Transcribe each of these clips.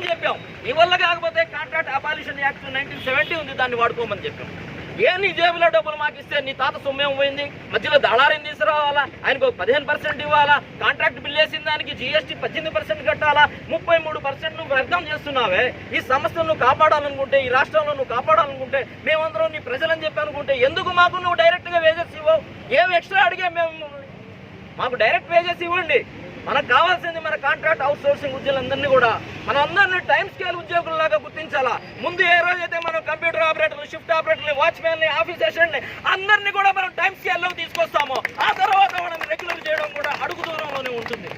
వాడుకోమని చెప్పాం. నీ వల్ల కాకపోతే contract abolition act nineteen seventy ఉంది దాన్ని వాడుకోమని చెప్పాం. ఏ నీ జేబులో డబ్బులు మాకు ఇస్తే నీ తాత సొమ్మేం పోయింది? మధ్యలో దళారం తీసుకురావాలా? ఆయనకు ఒక పదిహేను పర్సెంట్ ఇవ్వాలా? కాంట్రాక్ట్ బిల్ వేసిన దానికి జీఎస్టీ పద్దెనిమిది పర్సెంట్ కట్టాలా? ముప్పై మూడు పర్సెంట్ నువ్వు వ్యర్థం చేస్తున్నావే. ఈ సమస్యను నువ్వు కాపాడాలనుకుంటే ఈ రాష్ట్రంలో నువ్వు కాపాడాలనుకుంటే మేమందరం నీ ప్రజలని చెప్పి అనుకుంటే ఎందుకు మాకు నువ్వు డైరెక్ట్గా వేజెస్ ఇవ్వవు? ఏం ఎక్స్ట్రా అడిగే మేము? మాకు డైరెక్ట్ వేజెస్ ఇవ్వండి. మనకు కావాల్సింది మన కాంట్రాక్ట్ అవుట్ సోర్సింగ్ ఉద్యోగులందరినీ కూడా. మన అందరినీ టైం స్కేల్ ఉద్యోగుల్లాగా గుర్తించాలా? ముందు ఏ రోజైతే మనం కంప్యూటర్ ఆపరేటర్లు షిఫ్ట్ ఆపరేటర్లు వాచ్మెన్ ఆఫీస్ అసిస్టెంట్ని అందరినీ కూడా మనం టైం స్కేల్లో తీసుకొస్తాము. ఆ తర్వాత మనం రెగ్యులర్ చేయడం కూడా అడుగు దూరంలోనే ఉంటుంది.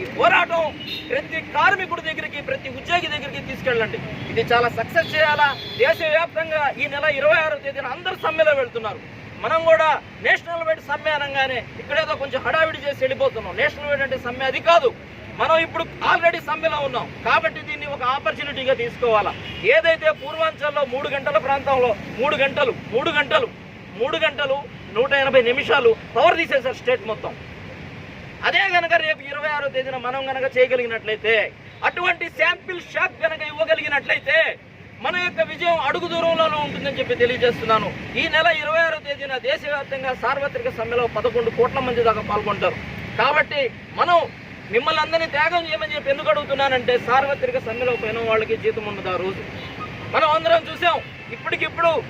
ఈ పోరాటం ప్రతి కార్మికుడి దగ్గరికి ప్రతి ఉద్యోగి దగ్గరికి తీసుకెళ్ళండి. ఇది చాలా సక్సెస్ చేయాలా? దేశవ్యాప్తంగా ఈ నెల ఇరవై ఆరో తేదీన అందరు సమ్మెలో వెళ్తున్నారు. మనం కూడా నేషనల్ వైడ్ సమ్మె అనగానే ఇక్కడేదో కొంచెం హడావిడి చేసి వెళ్ళిపోతున్నాం. నేషనల్ వైడ్ అంటే సమ్మె అది కాదు. మనం ఇప్పుడు ఆల్రెడీ సమ్మెలో ఉన్నాం. కాబట్టి దీన్ని ఒక ఆపర్చునిటీగా తీసుకోవాలా. ఏదైతే పూర్వాంచల్లో మూడు గంటల ప్రాంతంలో మూడు గంటలు మూడు గంటలు మూడు గంటలు నూట ఎనభై నిమిషాలు పవర్ తీసేశారు స్టేట్ మొత్తం. అదే కనుక రేపు ఇరవై ఆరో తేదీన మనం గనక చేయగలిగినట్లయితే అటువంటి శాంపిల్ షాక్ గనక ఇవ్వగలిగినట్లయితే మన యొక్క విజయం అడుగు దూరంలోనే ఉంటుందని చెప్పి తెలియజేస్తున్నాను. ఈ నెల ఇరవై ఆరో తేదీన దేశవ్యాప్తంగా సార్వత్రిక సమ్మెలో పదకొండు కోట్ల మంది దాకా పాల్గొంటారు. కాబట్టి మనం మిమ్మల్ని అందరినీ త్యాగం చేయమని చెప్పి ఎందుకు అడుగుతున్నానంటే సార్వత్రిక సమ్మెలో పోయిన వాళ్ళకి జీతం ఉండదు ఆ రోజు. మనం అందరం చూసాం. ఇప్పటికిప్పుడు